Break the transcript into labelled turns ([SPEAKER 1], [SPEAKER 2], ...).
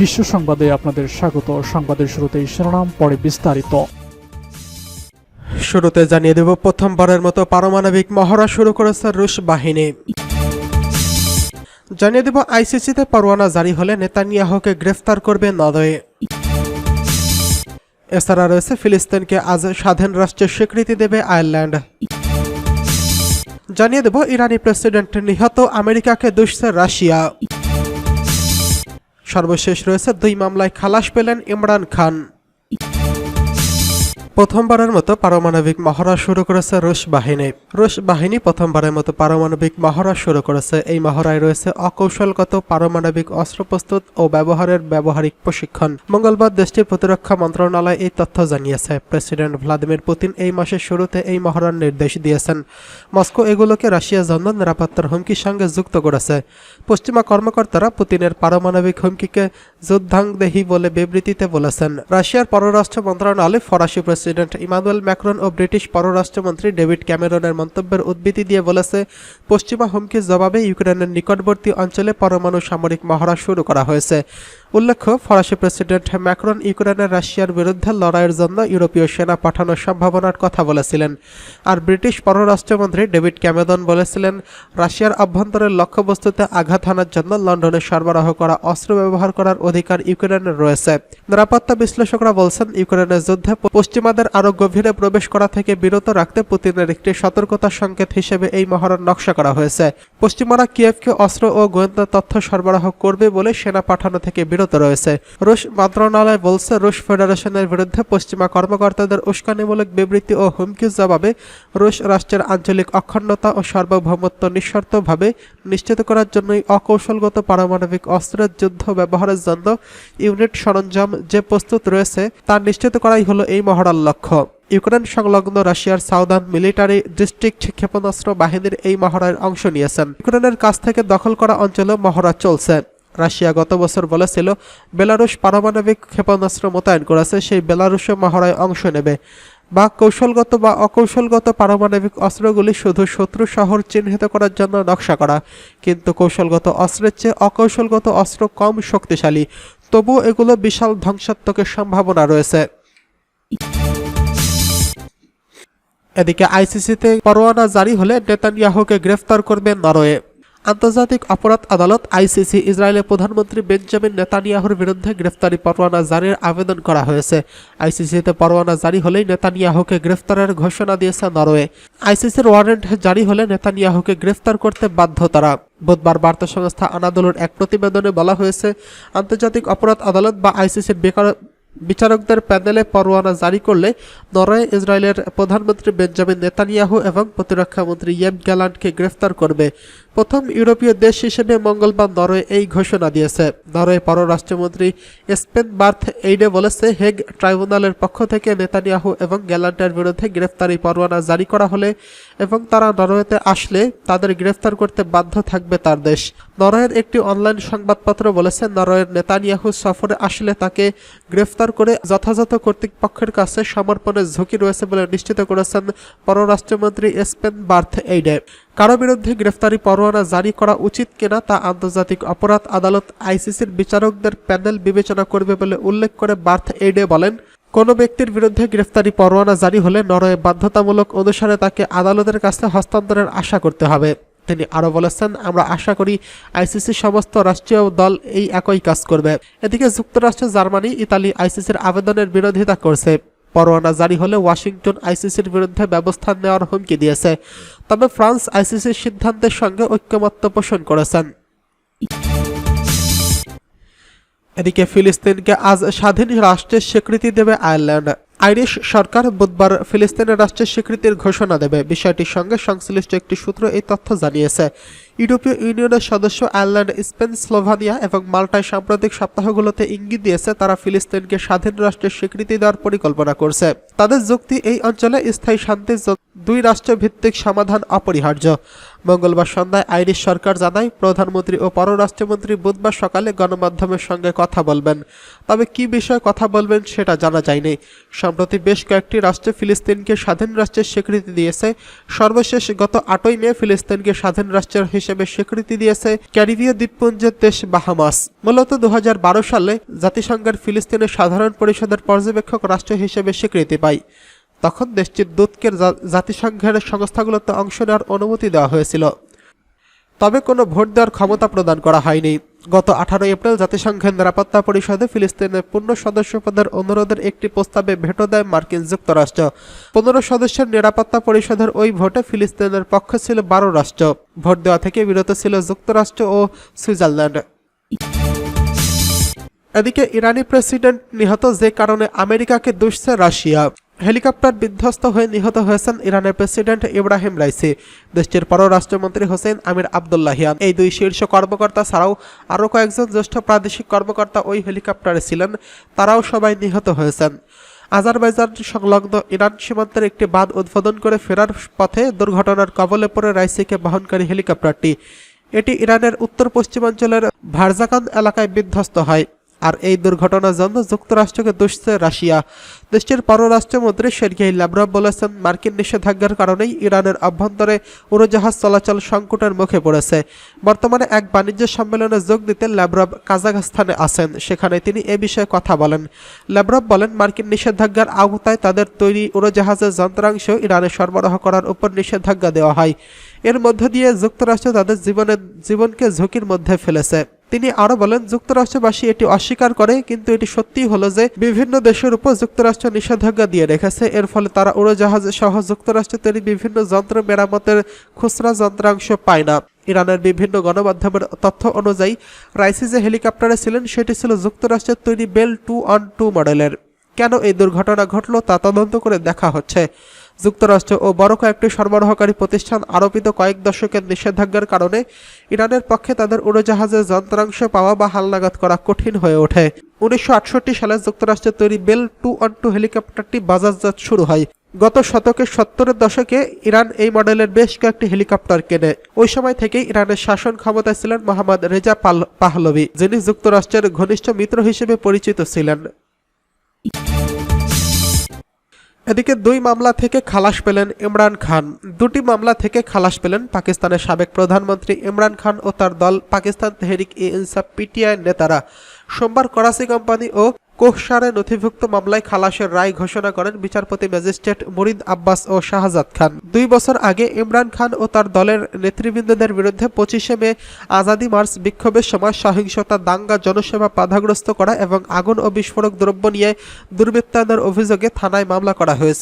[SPEAKER 1] বিশ্ব সংবাদে আপনাদের স্বাগত। সংবাদের শুরুতেই শিরোনাম, পরে বিস্তারিত।
[SPEAKER 2] শুরুতে জানিয়ে দেব, প্রথমবারের মতো পারমাণবিক মহড়া শুরু করেছে রুশ বাহিনী। জানিয়ে দেব, আইসিসিতে পরোয়ানা জারি হলে নেতানিয়াহকে গ্রেফতার করবে নরওয়ে এছাড়া রয়েছে, ফিলিস্তিনকে আজ স্বাধীন রাষ্ট্রের স্বীকৃতি দেবে আয়ারল্যান্ড। জানিয়ে দেব, ইরানি প্রেসিডেন্ট নিহত আমেরিকাকে দুষছে রাশিয়া। সর্বশেষ রয়েছে দুই মামলায় খালাস পেলেন ইমরান খান। প্রথমবারের মতো পারমাণবিক মহড়া শুরু করেছে রুশ বাহিনী। রুশ বাহিনী প্রথমবারের মতো পারমাণবিক মহড়া শুরু করেছে। এই মহড়ায় রয়েছে অকৌশলগত পারমাণবিক অস্ত্র প্রস্তুত ও ব্যবহারের ব্যবহারিক প্রশিক্ষণ। মঙ্গলবার দেশটির প্রতিরক্ষা মন্ত্রণালয় এই তথ্য জানিয়েছে। প্রেসিডেন্ট ভ্লাদিমির পুতিন এই মাসের শুরুতে এই মহড়ার নির্দেশ দিয়েছেন। মস্কো এগুলোকে রাশিয়ার জন্য নিরাপত্তার হুমকির সঙ্গে যুক্ত করেছে। পশ্চিমা কর্মকর্তারা পুতিনের পারমাণবিক হুমকিকে যুদ্ধাংদেহী বলে বিবৃতিতে বলেছেন। রাশিয়ার পররাষ্ট্র মন্ত্রণালয় ফরাসি প্রেসিডেন্ট ইমানুয়েল ম্যাক্রন ও ব্রিটিশ পররাষ্ট্রমন্ত্রী ডেভিড ক্যামেরনের মন্তব্যের উদ্ধৃতি দিয়ে বলেছে, পশ্চিমা হুমকির জবাবে ইউক্রেনের নিকটবর্তী অঞ্চলে পরমাণু সামরিক মহড়া শুরু করা হয়েছে। উল্লেখ্য, ফরাসি প্রেসিডেন্ট ম্যাক্রন ইউক্রেনের রাশিয়ার বিরুদ্ধে লড়াইয়ের জন্য ইউরোপীয় সেনা পাঠানোর সম্ভাবনার কথা বলেছিলেন। আর ব্রিটিশ পররাষ্ট্রমন্ত্রী ডেভিড ক্যামেরন বলেছিলেন, রাশিয়ার অভ্যন্তরের লক্ষ্যবস্তুতে আঘাত হানার জন্য লন্ডনে সরবরাহ করা অস্ত্র ব্যবহার করার অধিকার ইউক্রেনের রয়েছে। নিরাপত্তা বিশ্লেষকরা বলছেন, ইউক্রেনের যুদ্ধে পশ্চিমাদের আরও গভীরে প্রবেশ করা থেকে বিরত রাখতে পুতিনের একটি সতর্কতা সংকেত হিসেবে এই মহড়ার নকশা করা হয়েছে। পশ্চিমারা কিয়েভকে অস্ত্র ও গোয়েন্দা তথ্য সরবরাহ করবে বলে সেনা পাঠানো থেকে বিরত রয়েছে। রুশ মন্ত্রণালয় বলছে, রুশ ফেডারেশনের বিরুদ্ধে পশ্চিমা কর্মকর্তাদের উস্কানিমূলক বিবৃতি ও হুমকির জবাবে রুশ রাষ্ট্রের আঞ্চলিক অখণ্ডতা ও সার্বভৌমত্ব নিঃশর্তভাবে নিশ্চিত করার জন্যই অকৌশলগত পারমাণবিক অস্ত্রের যুদ্ধ ব্যবহারের জন্য ইউনিট সরঞ্জাম যে প্রস্তুত রয়েছে, তা নিশ্চিত করাই হলো এই মহড়ার লক্ষ্য। ইউক্রেন সংলগ্ন রাশিয়ার সাউদার্ন মিলিটারি ডিস্ট্রিক্ট ক্ষেপণাস্ত্র বাহিনীর এই মহড়ায় অংশ নিয়েছেন। ইউক্রেনের কাছ থেকে দখল করা অঞ্চলে মহড়া চলছে। রাশিয়া গত বছর বলেছিল, বেলারুশ পারমাণবিক ক্ষেপণাস্ত্র মোতায়েন করেছে, সেই বেলারুশও মহড়ায় অংশ নেবে। বা কৌশলগত বা অকৌশলগত পারমাণবিক অস্ত্রগুলি শুধু শত্রু শহর চিহ্নিত করার জন্য নকশা করা, কিন্তু কৌশলগত অস্ত্রের চেয়ে অকৌশলগত অস্ত্র কম শক্তিশালী। তবুও এগুলো বিশাল ধ্বংসাত্মকের সম্ভাবনা রয়েছে। এদিকে আইসিসিতে পরোয়ানা জারি হলে নেতানিয়াহুকে গ্রেফতার করবে নরওয়ে। আন্তর্জাতিক অপরাধ আদালত আইসিসি ইসরায়েলের প্রধানমন্ত্রী বেঞ্জামিন নেতানিয়াহুর বিরুদ্ধে গ্রেফতারি পরোয়ানা জারির আবেদন করা হয়েছে। আইসিসিতে পরোয়ানা জারি হলেই নেতানিয়াহুকে গ্রেফতারের ঘোষণা দিয়েছে নরওয়ে। আইসিসির ওয়ারেন্ট জারি হলে নেতানিয়াহুকে গ্রেফতার করতে বাধ্য তারা। বুধবার বার্তা সংস্থা আনাদোলুর এক প্রতিবেদনে বলা হয়েছে, আন্তর্জাতিক অপরাধ আদালত বা আইসিসির বেকার বিচারকদের প্যানেলে পরোয়ানা জারি করলে নরওয়ে ইসরায়েলের প্রধানমন্ত্রী বেঞ্জামিন নেতানিয়াহু এবং প্রতিরক্ষা মন্ত্রী ইয়েব গ্যালান্টকে গ্রেফতার করবে। প্রথম ইউরোপীয় দেশ হিসেবে মঙ্গলবার নরওয়ে এই ঘোষণা দিয়েছে। নরওয়ে পররাষ্ট্রমন্ত্রী স্পেন বার্থ এইডে বলেছে, হেগ ট্রাইব্যুনালের পক্ষ থেকে নেতানিয়াহু এবং গ্যালান্টের বিরুদ্ধে গ্রেফতারি পরোয়ানা জারি করা হলে এবং তারা নরওয়েতে আসলে তাদের গ্রেফতার করতে বাধ্য থাকবে তার দেশ। নরওয়ের একটি অনলাইন সংবাদপত্র বলেছে, নরওয়ের নেতানিয়াহু সফরে আসলে তাকে গ্রেফতার করে যথাযথ কর্তৃপক্ষের কাছে সমর্পণের ঝুঁকি রয়েছে বলে নিশ্চিত করেছেন পররাষ্ট্রমন্ত্রী স্পেন বার্থ এইডে। কারও বিরুদ্ধে গ্রেফতারি পরোয়ানা জারি করা উচিত কিনা তা আন্তর্জাতিক অপরাধ আদালত আইসিসির বিচারকদের প্যানেল বিবেচনা করবে বলে উল্লেখ করে বার্থ এইডে বলেন, কোনো ব্যক্তির বিরুদ্ধে গ্রেফতারি পরোয়ানা জারি হলে নরওয়ে বাধ্যতামূলক অনুসারে তাকে আদালতের কাছে হস্তান্তরের আশা করতে হবে। তিনি আরও বলেছেন, আমরা আশা করি আইসিসির সমস্ত রাষ্ট্রীয় দল এই একই কাজ করবে। এদিকে যুক্তরাষ্ট্র, জার্মানি, ইতালি আইসিসির আবেদনের বিরোধিতা করছে। পরোয়ানা জারি হলে ওয়াশিংটন আইসিসির বিরুদ্ধে ব্যবস্থা নেওয়ার হুমকি দিয়েছে। তবে ফ্রান্স আইসিসির সিদ্ধান্তের সঙ্গে ঐক্যমত্য পোষণ করেছেন। এদিকে ফিলিস্তিনকে আজ স্বাধীন রাষ্ট্রের স্বীকৃতি দেবে আয়ারল্যান্ড। আইরিশ সরকার বুধবার ফিলিস্তিনের রাষ্ট্রের স্বীকৃতির ঘোষণা দেবে। বিষয়টির সঙ্গে সংশ্লিষ্ট একটি সূত্র এই তথ্য জানিয়েছে। ইউরোপীয় ইউনিয়নের সদস্য আয়ারল্যান্ড, স্পেন, স্লোভানিয়া এবং মাল্টায় সাম্প্রতিক সপ্তাহগুলোতে ইঙ্গিত দিয়েছে তারা ফিলিস্তিনকে স্বাধীন রাষ্ট্রের স্বীকৃতি দেওয়ার পরিকল্পনা করছে। তাদের যুক্তি এই অঞ্চলে স্থায়ী শান্তির জ- দুই রাষ্ট্র ভিত্তিক সমাধান অপরিহার্য। মঙ্গলবার সন্ধ্যায় আইরিশ সরকার জানায়, প্রধানমন্ত্রী ও পররাষ্ট্রমন্ত্রী বুধবার সকালে গণমাধ্যমের সঙ্গে কথা বলবেন। তবে কি বিষয়ে কথা বলবেন সেটা জানা যায়নি। সম্প্রতি বেশ কয়েকটি রাষ্ট্র ফিলিস্তিনকে স্বাধীন রাষ্ট্রের স্বীকৃতি দিয়েছে। সর্বশেষ গত আটই মে ফিলিস্তিনকে স্বাধীন রাষ্ট্রের হিসেবে হিসেবে স্বীকৃতি দিয়েছে ক্যারিবীয় দ্বীপপুঞ্জের দেশ বাহামাস। মূলত দু হাজার বারো সালে জাতিসংঘের ফিলিস্তিনের সাধারণ পরিষদের পর্যবেক্ষক রাষ্ট্র হিসেবে স্বীকৃতি পায়। তখন দেশটির দূতকে জাতিসংঘের সংস্থাগুলোতে অংশ নেওয়ার অনুমতি দেওয়া হয়েছিল। তবে কোনো ভোট দেওয়ার ক্ষমতা প্রদান করা হয়নি। গত আঠারো এপ্রিল জাতিসংঘের নিরাপত্তা পরিষদে ফিলিস্তিনের পূর্ণ সদস্য পদের অনুরোধের একটি প্রস্তাবে ভেটো দেয় মার্কিন যুক্তরাষ্ট্র। পনেরো সদস্যের নিরাপত্তা পরিষদের ওই ভোটে ফিলিস্তিনের পক্ষে ছিল বারো রাষ্ট্র। ভোট দেওয়া থেকে বিরত ছিল যুক্তরাষ্ট্র ও সুইজারল্যান্ড। এদিকে ইরানি প্রেসিডেন্ট নিহত যে কারণে আমেরিকাকে দুষছে রাশিয়া। হেলিকপ্টার বিধ্বস্ত হয়ে নিহত হয়েছেন ইরানের প্রেসিডেন্ট ইব্রাহিম রাইসি। দেশটির পররাষ্ট্রমন্ত্রী হোসেন আমির আবদুল্লাহিয়ান। এই দুই শীর্ষ কর্মকর্তা ছাড়াও আরও কয়েকজন জ্যেষ্ঠ প্রাদেশিক কর্মকর্তা ওই হেলিকপ্টারে ছিলেন, তারাও সবাই নিহত হয়েছেন। আজারবাইজান সংলগ্ন ইরান সীমান্তের একটি বাঁধ উদ্বোধন করে ফেরার পথে দুর্ঘটনার কবলে পড়ে রাইসিকে বহনকারী হেলিকপ্টারটি। এটি ইরানের উত্তর পশ্চিমাঞ্চলের ভারজাকান এলাকায় বিধ্বস্ত হয়। আর এই দুর্ঘটনার জন্য যুক্তরাষ্ট্রকে দুষছে রাশিয়া। দেশটির পররাষ্ট্রমন্ত্রী সের্গেই ল্যাব্রভ বলেছেন, মার্কিন নিষেধাজ্ঞার কারণেই ইরানের অভ্যন্তরে উড়োজাহাজ চলাচল সংকটের মুখে পড়েছে। বর্তমানে এক বাণিজ্য সম্মেলনে যোগ দিতে ল্যাব্রভ কাজাখস্তানে আছেন, সেখানে তিনি এ বিষয়ে কথা বলেন। ল্যাব্রভ বলেন, মার্কিন নিষেধাজ্ঞার আওতায় তাদের তৈরি উড়োজাহাজের যন্ত্রাংশ ইরানে সরবরাহ করার উপর নিষেধাজ্ঞা দেওয়া হয়। এর মধ্য দিয়ে যুক্তরাষ্ট্র তাদের জীবনের, জীবনকে ঝুঁকির মধ্যে ফেলেছে। তিনি আরও বলেন, যুক্তরাষ্ট্রবাসী এটি অস্বীকার করে, কিন্তু এটি সত্যিই হলো যে বিভিন্ন দেশের উপর যুক্তরাষ্ট্র নিষেধাজ্ঞা দিয়ে রেখেছে। এর ফলে তারা উড়োজাহাজ সহ যুক্তরাষ্ট্র তৈরি বিভিন্ন যন্ত্র মেরামতের খুচরা যন্ত্রাংশ পায় না। ইরানের বিভিন্ন গণমাধ্যমের তথ্য অনুযায়ী রাইসি যে হেলিকপ্টারে ছিলেন, সেটি ছিল যুক্তরাষ্ট্রের তৈরি বেল টু অন টু মডেলের। কেন এই দুর্ঘটনা ঘটল তা তদন্ত করে দেখা হচ্ছে। যুক্তরাষ্ট্র ও বড় কয়েকটি সরবরাহকারী প্রতিষ্ঠান আরোপিত কয়েক দশকের নিষেধাজ্ঞার কারণে ইরানের পক্ষে তাদের উড়োজাহাজের যন্ত্রাংশ পাওয়া বা হালনাগাদ করা কঠিন হয়ে ওঠে। উনিশশো আটষট্টি সালে যুক্তরাষ্ট্রের তৈরি বেল টু অন টু হেলিকপ্টারটি বাজারজাত শুরু হয়। গত শতকের সত্তরের দশকে ইরান এই মডেলের বেশ কয়েকটি হেলিকপ্টার কেনে। ওই সময় থেকেই ইরানের শাসন ক্ষমতায় ছিলেন মোহাম্মদ রেজা পাহলভি, যিনি যুক্তরাষ্ট্রের ঘনিষ্ঠ মিত্র হিসেবে পরিচিত ছিলেন। এদিকে দুই মামলা থেকে খালাস পেলেন ইমরান খান। দুটি মামলা থেকে খালাস পেলেন পাকিস্তানের সাবেক প্রধানমন্ত্রী ইমরান খান ও তার দল পাকিস্তান তেহরিক ই ইনসাফ পিটিআই নেতারা। সোমবার করাচি কোম্পানি ও কোহসারে নথিভুক্ত মামলায় খালাসের রায় ঘোষণা করেন বিচারপতি ম্যাজিস্ট্রেট মুরিদ আব্বাস ও শাহজাদ খান। দুই বছর আগে ইমরান খান ও তার দলের নেতৃবৃন্দদের বিরুদ্ধে পঁচিশে মে আজাদি মার্চ বিক্ষোভের সময় সহিংসতা দাঙ্গা জনসেবা বাধাগ্রস্ত করা এবং আগুন ও বিস্ফোরক দ্রব্য নিয়ে দুর্বৃত্তায়নের অভিযোগে থানায় মামলা করা হয়েছে।